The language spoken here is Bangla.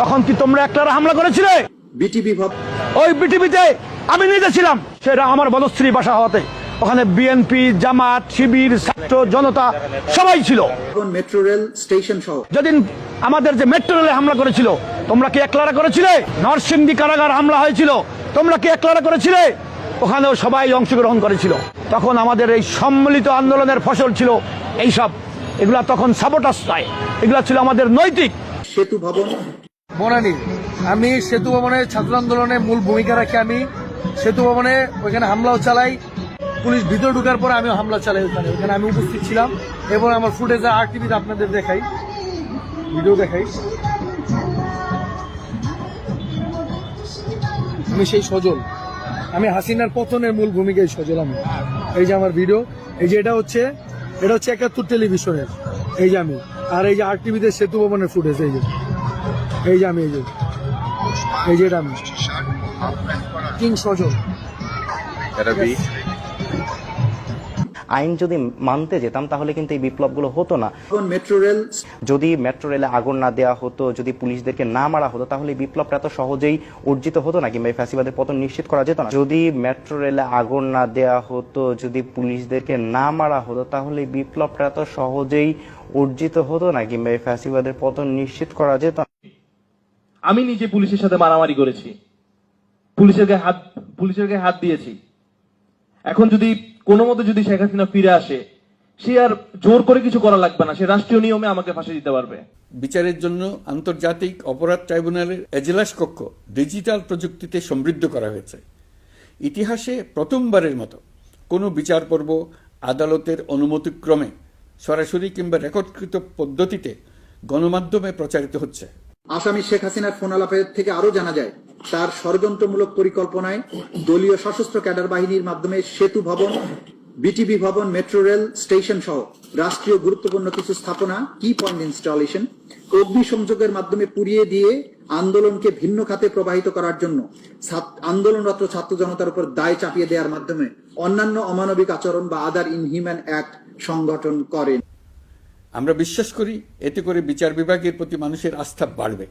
তখন কি তোমরা একলারা হামলা করেছিলে? বিটিভি ওই বিটিভিতে আমি নিজে ছিলাম। সেটা আমার বনশ্রী বাসা হওয়াতে। ওখানে বিএনপি জামাত শিবির ছাত্র জনতা সবাই ছিল। মেট্রো রেল স্টেশন সহ। যেদিন আমাদের যে মেট্রো রেলে হামলা করেছিল তোমরা কি একলারা করেছিলে? নরসিংদী কারাগার হামলা হয়েছিল তোমরা কি একলারা করেছিলে? ওখানেও সবাই অংশগ্রহণ করেছিল। তখন আমাদের এই সম্মিলিত আন্দোলনের ফসল ছিল এইসব। এগুলা তখন সাবোটাস নয় এগুলা ছিল আমাদের নৈতিক। সেতু ভবন বনানী আমি সেতু ভবনে ছাত্র আন্দোলনে মূল ভূমিকা রাখি আমি। সেতু ভবনে ওইখানে হামলাও চালাই। পুলিশ ভিতরে ঢুকার পরে আমিও হামলা চালাই ওখানে ওখানে আমি উপস্থিত ছিলাম এবং আমার ফুটেজ আর টিভিতে আপনাদের দেখাই। ভিডিও দেখাই। আমি সেই সজল। আমি হাসিনার পতনের মূল ভূমিকায় সজল আমি। এই যে আমার ভিডিও। এই যে এটা হচ্ছে এটা হচ্ছে একাত্তর টেলিভিশনের। এই যে আমি। আর এই যে আর টিভিতে সেতু ভবনের ফুটেজ, এই যে। এই যে আমি এই যে। এই যে এটা আমি। কিং সজল আইন যদি মানতে যেতাম তাহলে কিন্তু এই বিপ্লবগুলো হতো না। মেট্রো রেল যদি মেট্রো রেলে আগুন না দেওয়া হতো যদি পুলিশদেরকে না মারা হতো তাহলে এই বিপ্লবটা এত সহজেই অর্জিত হতো না কিংবা এই ফ্যাসিবাদের পতন নিশ্চিত করা যেত না। যদি মেট্রো রেলে আগুন না দেওয়া হতো যদি পুলিশদেরকে না মারা হতো তাহলে এই বিপ্লবটা এত সহজেই অর্জিত হতো না কিংবা এই ফ্যাসিবাদের পতন নিশ্চিত করা যেত না। আমি নিজে পুলিশের সাথে মারামারি করেছি। পুলিশের গায়ে হাত, পুলিশের গায়ে হাত দিয়েছি। এখন যদি কোনো মতে যদি শেখ হাসিনা ফিরে আসে, সে আর জোর করে কিছু করা লাগবে না, সে রাষ্ট্রীয় নিয়মে আমাকে ফাঁসি দিতে পারবে। বিচারের জন্য আন্তর্জাতিক অপরাধ ট্রাইব্যুনালের এজলাস কক্ষ ডিজিটাল প্রযুক্তিতে সমৃদ্ধ করা হয়েছে। ইতিহাসে প্রথমবারের মতো কোনো বিচার পর্ব আদালতের অনুমতিক্রমে সরাসরি কিংবা রেকর্ডকৃত পদ্ধতিতে গণমাধ্যমে প্রচারিত হচ্ছে। আসামি শেখ হাসিনার ফোন আলাপের থেকে আরও জানা যায়, তার ষড়যন্ত্রমূলক পরিকল্পনায় দলীয় সশস্ত্র ক্যাডার বাহিনীর মাধ্যমে সেতু ভবন, বিটিভি ভবন, মেট্রো রেল স্টেশন সহ রাষ্ট্রীয় গুরুত্বপূর্ণ কিছু স্থাপনা কি পয়েন্ট ইনস্টলেশন অগ্নিসংযোগের মাধ্যমে পুড়িয়ে দিয়ে আন্দোলনকে ভিন্ন খাতে প্রবাহিত করার জন্য আন্দোলনরত ছাত্র জনতার উপর দায় চাপিয়ে দেওয়ার মাধ্যমে অন্যান্য অমানবিক আচরণ বা আদার ইনহিউম্যান অ্যাক্ট সংগঠন করেন। আমরা বিশ্বাস করি এতে করে বিচার বিভাগের প্রতি মানুষের আস্থা বাড়বে।